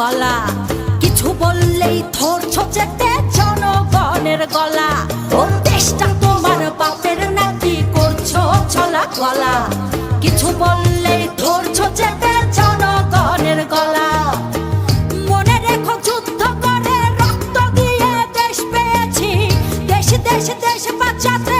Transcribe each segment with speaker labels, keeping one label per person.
Speaker 1: কলা কিছু বললেই ধরছো চেটে জনগণের গলা। ও দেশটা তোমার বাপের নাকি করছ ছলা কলা কিছু বললেই ধরছো চেটে জনগণের গলা। মনে রেখো দেশ দেশ বাঁচাতে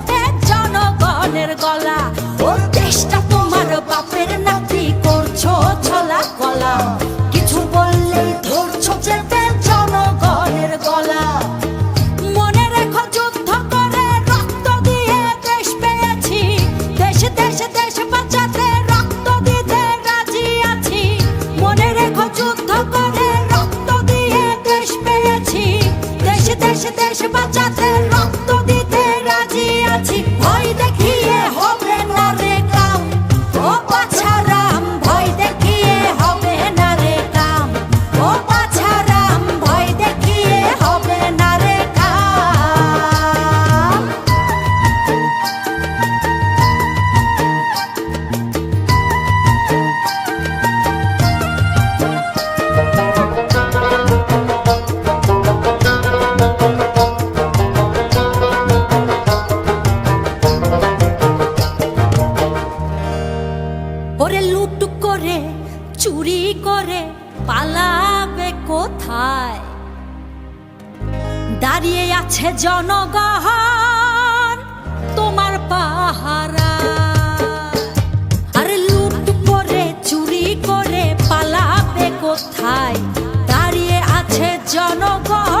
Speaker 1: দাঁড়িয়ে আছে জনগণ তোমার পাহারা। করে চুরি করে পালাবে কোথায়? দাঁড়িয়ে আছে জনগণ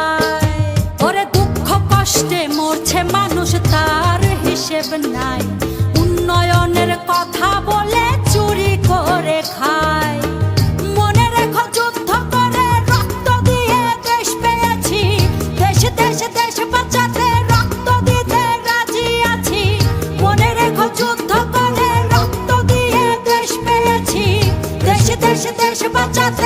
Speaker 1: দেশ